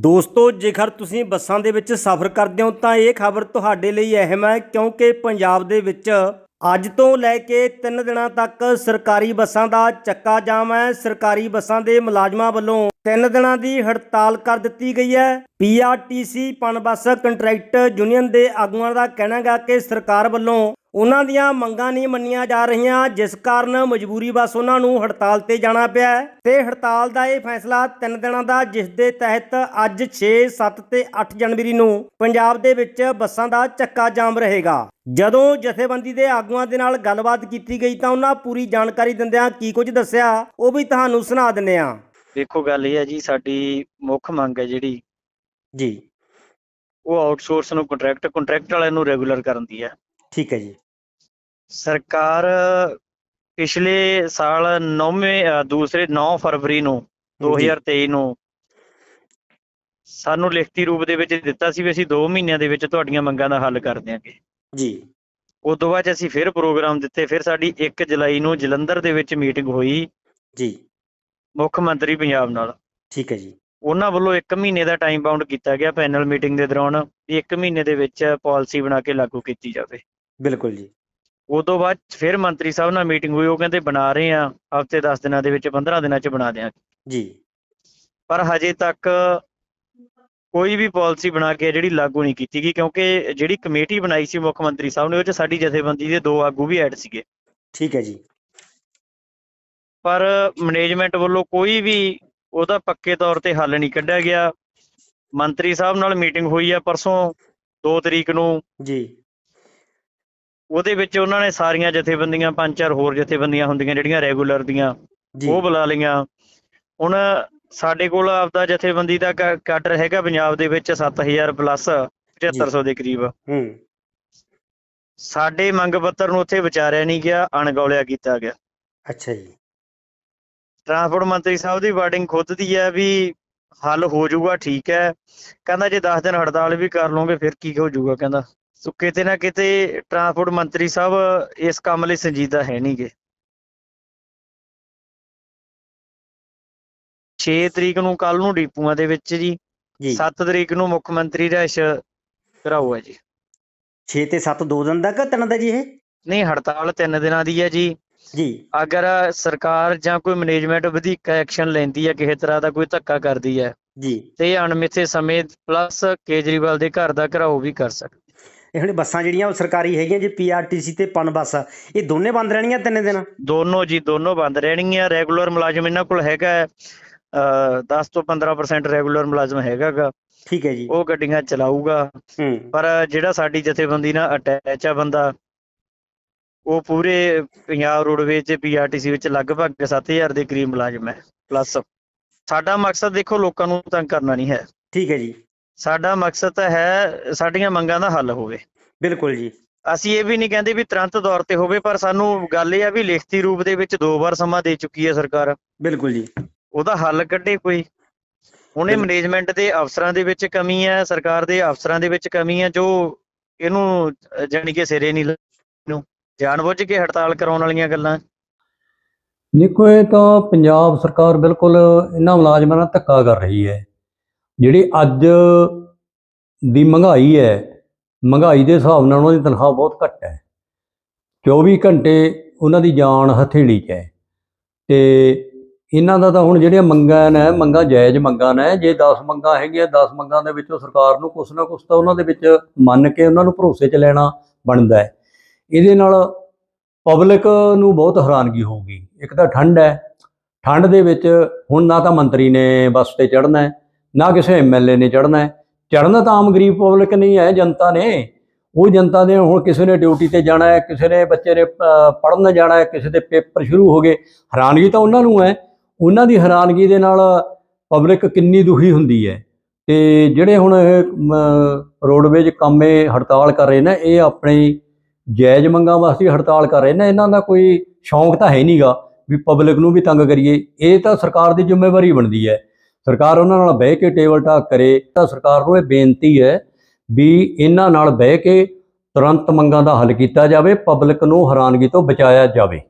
ਦੋਸਤੋ, ਜੇਕਰ ਤੁਸੀਂ ਬੱਸਾਂ ਦੇ ਵਿੱਚ ਸਫ਼ਰ ਕਰਦੇ ਹੋ, ਤਾਂ ਇਹ ਖਬਰ ਤੁਹਾਡੇ ਲਈ ਅਹਿਮ ਹੈ, ਕਿਉਂਕਿ ਪੰਜਾਬ ਦੇ ਵਿੱਚ ਅੱਜ ਤੋਂ ਲੈ ਕੇ 3 ਦਿਨਾਂ ਤੱਕ ਸਰਕਾਰੀ ਬੱਸਾਂ ਦਾ ਚੱਕਾ ਜਾਮ ਹੈ। ਸਰਕਾਰੀ ਬੱਸਾਂ ਦੇ ਮੁਲਾਜ਼ਮਾਂ ਵੱਲੋਂ 3 ਦਿਨਾਂ ਦੀ ਹੜਤਾਲ ਕਰ ਦਿੱਤੀ ਗਈ ਹੈ। ਪੀਆਰਟੀਸੀ ਪਨ ਬੱਸ ਕੰਟਰੈਕਟ ਯੂਨੀਅਨ ਦੇ ਆਗੂਆਂ ਦਾ ਕਹਿਣਾ ਹੈ ਕਿ ਸਰਕਾਰ ਵੱਲੋਂ ਉਹਨਾਂ ਦੀਆਂ ਮੰਗਾਂ ਨਹੀਂ ਮੰਨੀਆਂ ਜਾ ਰਹੀਆਂ ਜਿਸ ਕਾਰਨ ਮਜਬੂਰੀ ਬਸ ਉਹਨਾਂ ਨੂੰ ਹੜਤਾਲ ਤੇ ਜਾਣਾ ਪਿਆ ਤੇ ਹੜਤਾਲ ਦਾ ਇਹ ਫੈਸਲਾ 3 ਦਿਨਾਂ ਦਾ ਜਿਸ ਦੇ ਤਹਿਤ ਅੱਜ 6, 7 ਤੇ 8 ਜਨਵਰੀ ਨੂੰ ਪੰਜਾਬ ਦੇ ਵਿੱਚ ਬੱਸਾਂ ਦਾ ਚੱਕਾ ਜਾਮ ਰਹੇਗਾ। ਜਦੋਂ ਜਥੇਬੰਦੀ ਦੇ ਆਗੂਆਂ ਦੇ ਨਾਲ ਗੱਲਬਾਤ ਕੀਤੀ ਗਈ ਤਾਂ ਉਹਨਾਂ ਪੂਰੀ ਜਾਣਕਾਰੀ ਦਿੰਦਿਆਂ ਕੀ ਕੁਝ ਦੱਸਿਆ ਉਹ ਵੀ ਤੁਹਾਨੂੰ ਸੁਣਾ ਦਿੰਦੇ ਹਾਂ। ਦੇਖੋ ਗੱਲ ਇਹ ਹੈ ਜੀ ਸਾਡੀ ਮੁੱਖ ਮੰਗ ਹੈ ਜਿਹੜੀ ਜੀ। ਉਹ ਆਊਟਸੋਰਸ ਨੂੰ ਕੰਟਰੈਕਟ ਕੰਟਰੈਕਟ ਵਾਲਿਆਂ ਨੂੰ ਰੈਗੂਲਰ ਕਰਨ ਦੀ ਹੈ। ਠੀਕ ਹੈ ਜੀ। ਸਰਕਾਰ ਪਿਛਲੇ ਸਾਲ 9ਵੇਂ ਦੂਸਰੇ 9 ਫਰਵਰੀ ਨੂੰ 2023 ਨੂੰ ਸਾਨੂੰ ਲਿਖਤੀ ਰੂਪ ਦੇ ਵਿੱਚ ਦਿੱਤਾ ਸੀ ਵੀ ਅਸੀਂ 2 ਮਹੀਨਿਆਂ ਦੇ ਵਿੱਚ ਤੁਹਾਡੀਆਂ ਮੰਗਾਂ ਦਾ ਹੱਲ ਕਰ ਦਿਆਂਗੇ। ਜੀ। ਉਸ ਤੋਂ ਬਾਅਦ ਅਸੀਂ ਫਿਰ ਪ੍ਰੋਗਰਾਮ ਦਿੱਤੇ ਫਿਰ ਸਾਡੀ 1 ਜੁਲਾਈ ਨੂੰ ਜਲੰਧਰ ਦੇ ਵਿੱਚ ਮੀਟਿੰਗ ਹੋਈ। ਜੀ। ਮੁੱਖ ਮੰਤਰੀ ਪੰਜਾਬ ਨਾਲ। ਠੀਕ ਹੈ ਜੀ। ਉਹਨਾਂ ਵੱਲੋਂ 1 ਮਹੀਨੇ ਦਾ ਟਾਈਮ ਬਾਉਂਡ ਕੀਤਾ ਗਿਆ ਪੈਨਲ ਮੀਟਿੰਗ ਦੇ ਦੌਰਾਨ ਵੀ 1 ਮਹੀਨੇ ਦੇ ਵਿੱਚ ਪਾਲਿਸੀ ਬਣਾ ਕੇ ਲਾਗੂ ਕੀਤੀ ਜਾਵੇ। ਬਿਲਕੁਲ ਜੀ। ਉਸ ਤੋਂ ਬਾਅਦ ਫਿਰ ਮੰਤਰੀ ਸਾਹਿਬ ਨਾਲ ਮੀਟਿੰਗ ਹੋਈ ਉਹ ਕਹਿੰਦੇ ਬਣਾ ਰਹੇ ਆ ਹਫ਼ਤੇ 10 ਦਿਨਾਂ ਦੇ ਵਿੱਚ 15 ਦਿਨਾਂ 'ਚ ਬਣਾ ਦਿਆਂਗੇ। ਜੀ। ਪਰ ਹਜੇ ਤੱਕ ਕੋਈ ਵੀ ਪਾਲਿਸੀ ਬਣਾ ਕੇ ਜਿਹੜੀ ਲਾਗੂ ਨਹੀਂ ਕੀਤੀ ਗਈ ਕਿਉਂਕਿ ਜਿਹੜੀ ਕਮੇਟੀ ਬਣਾਈ ਸੀ ਮੁੱਖ ਮੰਤਰੀ ਸਾਹਿਬ ਨੇ ਉਹ 'ਚ ਸਾਡੀ ਜਥੇਬੰਦੀ ਦੇ ਦੋ ਆਗੂ ਵੀ ਐਡ ਸੀਗੇ। ਠੀਕ ਹੈ ਜੀ। ਪਰ ਮੈਨੇਜਮੈਂਟ ਵੱਲੋਂ ਕੋਈ ਵੀ ਉਹਦਾ ਪੱਕੇ ਤੌਰ ਤੇ ਹੱਲ ਨਹੀਂ ਕੱਢਿਆ ਗਿਆ। ਮੰਤਰੀ ਸਾਹਿਬ ਨਾਲ ਮੀਟਿੰਗ ਹੋਈ ਆ ਪਰਸੋਂ 2 ਤਰੀਕ ਨੂੰ। ਜੀ। ਉਹਦੇ ਵਿੱਚ ਉਹਨਾਂ ਨੇ ਸਾਰੀਆਂ ਜਥੇਬੰਦੀਆਂ ਪੰਜ ਚਾਰ ਹੋਰ ਜਥੇਬੰਦੀਆਂ ਹੁੰਦੀਆਂ ਜਿਹੜੀਆਂ ਰੈਗੂਲਰ ਦੀਆਂ ਉਹ ਬੁਲਾ ਲਈਆਂ। ਹੁਣ ਸਾਡੇ ਕੋਲ ਆਪਦਾ ਜਥੇਬੰਦੀ ਦਾ ਕਾਡਰ ਹੈਗਾ ਪੰਜਾਬ ਦੇ ਵਿੱਚ 7000 ਪਲੱਸ 7500 ਦੇ ਕਰੀਬ। ਹੂੰ। ਸਾਡੇ ਮੰਗ ਪੱਤਰ ਨੂੰ ਉੱਥੇ ਵਿਚਾਰਿਆ ਨਹੀਂ ਗਿਆ ਅਣਗੌਲਿਆ ਕੀਤਾ ਗਿਆ। ਅੱਛਾ ਜੀ। ਟਰਾਂਸਪੋਰਟ ਮੰਤਰੀ ਸਾਹਿਬ ਦੀ ਵਾਰਡਿੰਗ ਖੁਦ ਦੀ ਹੈ ਵੀ ਹੱਲ ਹੋ ਜਾਊਗਾ ਠੀਕ ਹੈ। ਕਹਿੰਦਾ ਜੇ 10 ਦਿਨ ਹੜਤਾਲ ਵੀ ਕਰ ਲਓਗੇ ਫਿਰ ਕੀ ਹੋ ਜਾਊਗਾ ਕਹਿੰਦਾ। ਸੋ ਕਿਤੇ ਨਾ ਕਿਤੇ ਟਰਾਂਸਪੋਰਟ ਮੰਤਰੀ ਸਾਹਿਬ ਇਸ ਕੰਮ ਲਈ ਸੰਜੀਦਾ ਹੈ ਨਹੀਂਗੇ 6 ਤਰੀਕ ਨੂੰ ਕੱਲ ਨੂੰ ਡੀਪੂਆਂ ਦੇ ਵਿੱਚ ਜੀ ਜੀ। 7 ਤਰੀਕ ਨੂੰ ਮੁੱਖ ਮੰਤਰੀ ਰਹਿਸ਼ ਕਰਾਊ ਹੈ ਜੀ। 6 ਤੇ 7 ਦੋ ਦਿਨ ਦਾ ਕਿ ਤਿੰਨ ਦਾ ਜੀ ਇਹ? ਨਹੀਂ ਹੜਤਾਲ 3 ਦਿਨਾਂ ਦੀ ਹੈ ਜੀ। ਜੀ। ਅਗਰ ਸਰਕਾਰ ਜਾਂ ਕੋਈ ਮੈਨੇਜਮੈਂਟ ਵਧੀਕ ਐਕਸ਼ਨ ਲੈਂਦੀ ਹੈ ਕਿਸੇ ਤਰ੍ਹਾਂ ਦਾ ਕੋਈ ਧੱਕਾ ਕਰਦੀ ਹੈ ਜੀ। ਤੇ ਅਣਮਿੱਥੇ ਸਮੇਂ ਪਲੱਸ ਕੇਜਰੀਵਾਲ ਦੇ ਘਰ ਦਾ ਘਰਾਓ ਵੀ ਕਰ ਸਕਦੀ ਇਹ ਹੁਣ ਬੱਸਾਂ ਜਿਹੜੀਆਂ ਉਹ ਸਰਕਾਰੀ ਹੈਗੀਆਂ ਜੀ ਪੀਆਰਟੀਸੀ ਤੇ ਪਨ ਬੱਸ ਇਹ ਦੋਨੇ ਬੰਦ ਰਹਿਣੀਆਂ ਤਿੰਨ ਦਿਨ? ਦੋਨੋਂ ਜੀ ਦੋਨੋਂ ਬੰਦ ਰਹਿਣਗੀਆਂ। ਰੈਗੂਲਰ ਮੁਲਾਜ਼ਮ ਇਹਨਾਂ ਕੋਲ ਹੈਗਾ ਹੈ, ਅਹ 10 ਤੋਂ 15% ਰੈਗੂਲਰ ਮੁਲਾਜ਼ਮ ਹੈਗਾਗਾ। ਠੀਕ ਹੈ ਜੀ। ਉਹ ਗੱਡੀਆਂ ਚਲਾਊਗਾ। ਪਰ ਜਿਹੜਾ ਸਾਡੀ ਜਥੇਬੰਦੀ ਨਾਲ ਅਟੈਚ ਆ ਬੰਦਾ ਉਹ ਪੂਰੇ ਪੰਜਾਬ ਰੋਡਵੇਜ਼ ਤੇ ਪੀਆਰਟੀਸੀ ਵਿੱਚ ਲਗਭਗ 7000 ਦੇ ਕਰੀਬ ਮੁਲਾਜ਼ਮ ਹੈ। ਪਲੱਸ ਸਾਡਾ ਮਕਸਦ ਦੇਖੋ ਲੋਕਾਂ ਨੂੰ ਤੰਗ ਕਰਨਾ ਨਹੀਂ ਹੈ। ਠੀਕ ਹੈ ਜੀ। ਸਾਡਾ ਮਕਸਦ ਹੈ ਸਾਡੀਆਂ ਮੰਗਾਂ ਦਾ ਹੱਲ ਹੋਵੇ। ਬਿਲਕੁਲ ਜੀ। ਅਸੀਂ ਇਹ ਵੀ ਨਹੀਂ ਕਹਿੰਦੇ ਵੀ ਤੁਰੰਤ ਦੌਰ ਤੇ ਹੋਵੇ ਪਰ ਸਾਨੂੰ ਗੱਲ ਇਹ ਆ ਵੀ ਲਿਖਤੀ ਰੂਪ ਦੇ ਵਿੱਚ ਦੋ ਵਾਰ ਸਮਾਂ ਦੇ ਚੁੱਕੀ ਹੈ ਸਰਕਾਰ। ਬਿਲਕੁਲ ਜੀ। ਉਹਦਾ ਹੱਲ ਕੱਢੇ ਕੋਈ। ਹੁਣੇ ਬਿਲਕੁਲ। ਮੈਨੇਜਮੈਂਟ ਦੇ ਅਫਸਰਾਂ ਦੇ ਵਿੱਚ ਕਮੀ ਹੈ ਸਰਕਾਰ ਦੇ ਅਫਸਰਾਂ ਦੇ ਵਿੱਚ ਕਮੀ ਹੈ ਜੋ ਇਹਨੂੰ ਜਾਣੀ ਕਿ ਸਿਰੇ ਨਹੀਂ ਨੂੰ ਜਾਣਬੁੱਝ ਕੇ ਹੜਤਾਲ ਕਰਾਉਣ ਵਾਲੀਆਂ ਗੱਲਾਂ। ਦੇਖੋ ਇਹ ਤਾਂ ਪੰਜਾਬ ਸਰਕਾਰ ਬਿਲਕੁਲ ਇਹਨਾਂ ਮੁਲਾਜ਼ਮਾਂ ਨਾਲ ਧੱਕਾ ਕਰ ਰਹੀ ਹੈ। ਜਿਹੜੀ ਅੱਜ ਦੀ ਮਹਿੰਗਾਈ ਹੈ, ਮਹਿੰਗਾਈ ਦੇ ਹਿਸਾਬ ਨਾਲ ਉਹਨਾਂ ਦੀ ਤਨਖਾਹ ਬਹੁਤ ਘੱਟ ਹੈ। 24 ਘੰਟੇ ਉਹਨਾਂ ਦੀ ਜਾਨ ਹਥੇਲੀ 'ਚ ਹੈ। ਤੇ ਇਹਨਾਂ ਦਾ ਤਾਂ ਹੁਣ ਜਿਹੜੀਆਂ ਮੰਗਾਂ ਨੇ, ਮੰਗਾਂ ਜਾਇਜ਼ ਮੰਗਾਂ ਨੇ, ਜੇ 10 ਮੰਗਾਂ ਹੈਗੀਆਂ 10 ਮੰਗਾਂ ਦੇ ਵਿੱਚੋਂ ਸਰਕਾਰ ਨੂੰ ਕੁਛ ਨਾ ਕੁਛ ਤਾਂ ਉਹਨਾਂ ਦੇ ਵਿੱਚ ਮੰਨ ਕੇ ਉਹਨਾਂ ਨੂੰ ਭਰੋਸੇ 'ਚ ਲੈਣਾ ਬਣਦਾ ਹੈ। ਇਹਦੇ ਨਾਲ ਪਬਲਿਕ ਨੂੰ ਬਹੁਤ ਹੈਰਾਨਗੀ ਹੋਊਗੀ। ਇੱਕ ਤਾਂ ਠੰਡ ਹੈ। ਠੰਡ ਦੇ ਵਿੱਚ ਹੁਣ ਨਾ ਤਾਂ ਮੰਤਰੀ ਨੇ ਬੱਸ ਤੇ ਚੜ੍ਹਨਾ ਹੈ। ਨਾ ਕਿਸੇ ਐਮਐਲਏ ਨੇ ਚੜ੍ਹਨਾ ਹੈ। ਚੜ੍ਹਨਾ ਤਾਂ ਆਮ ਗਰੀਬ ਪਬਲਿਕ ਨਹੀਂ ਹੈ ਜਨਤਾ ਨੇ। ਉਹ ਜਨਤਾ ਨੇ ਹੁਣ ਕਿਸੇ ਨੇ ਡਿਊਟੀ ਤੇ ਜਾਣਾ ਹੈ ਕਿਸੇ ਨੇ ਬੱਚੇ ਨੇ ਪੜ੍ਹਨ ਜਾਣਾ ਹੈ ਕਿਸੇ ਦੇ ਪੇਪਰ ਸ਼ੁਰੂ ਹੋ ਗਏ। ਹੈਰਾਨਗੀ ਤਾਂ ਉਹਨਾਂ ਨੂੰ ਹੈ। ਉਹਨਾਂ ਦੀ ਹੈਰਾਨਗੀ ਦੇ ਨਾਲ ਪਬਲਿਕ ਕਿੰਨੀ ਦੁਖੀ ਹੁੰਦੀ ਹੈ। ਤੇ ਜਿਹੜੇ ਹੁਣ ਇਹ ਮ, ਰੋਡਵੇਜ ਕੰਮੇ ਹੜਤਾਲ ਕਰ ਰਹੇ ਨੇ ਇਹ ਆਪਣੀ ਜਾਇਜ਼ ਮੰਗਾਂ ਵਾਸਤੇ ਹੜਤਾਲ ਕਰ ਰਹੇ ਨੇ। ਇਹਨਾਂ ਦਾ ਕੋਈ ਸ਼ੌਂਕ ਤਾਂ ਹੈ ਨਹੀਂਗਾ ਵੀ ਪਬਲਿਕ ਨੂੰ ਵੀ ਤੰਗ ਕਰੀਏ। ਇਹ ਤਾਂ ਸਰਕਾਰ ਦੀ ਜ਼ਿੰਮੇਵਾਰੀ ਬਣਦੀ ਹੈ। ਸਰਕਾਰ ਉਹਨਾਂ ਨਾਲ ਬਹਿ ਕੇ ਟੇਬਲ ਟਾਕ ਕਰੇ, ਤਾਂ ਸਰਕਾਰ ਨੂੰ ਇਹ ਬੇਨਤੀ ਹੈ ਵੀ ਇਹਨਾਂ ਨਾਲ ਬਹਿ ਕੇ ਤੁਰੰਤ ਮੰਗਾਂ ਦਾ ਹੱਲ ਕੀਤਾ ਜਾਵੇ, ਪਬਲਿਕ ਨੂੰ ਹੈਰਾਨਗੀ ਤੋਂ ਬਚਾਇਆ ਜਾਵੇ।